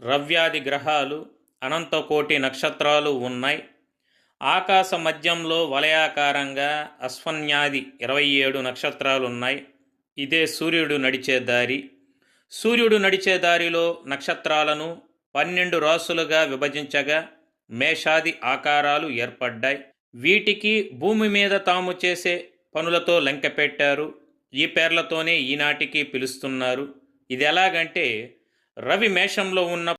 రవ్యాది గ్రహాలు అనంతకోటి నక్షత్రాలు ఉన్నాయి. ఆకాశ మధ్యంలో వలయాకారంగా అశ్వన్యాది ఇరవై ఏడు నక్షత్రాలు ఉన్నాయి ఇదే సూర్యుడు నడిచే దారి. సూర్యుడు నడిచే దారిలో నక్షత్రాలను పన్నెండు రాసులుగా విభజించగా మేషాది ఆకారాలు ఏర్పడ్డాయి. వీటికి భూమి మీద తాము చేసే పనులతో లెంక పెట్టారు. ఈ పేర్లతోనే ఈనాటికి పిలుస్తున్నారు. ఇది ఎలాగంటే రవి మేషంలో ఉన్న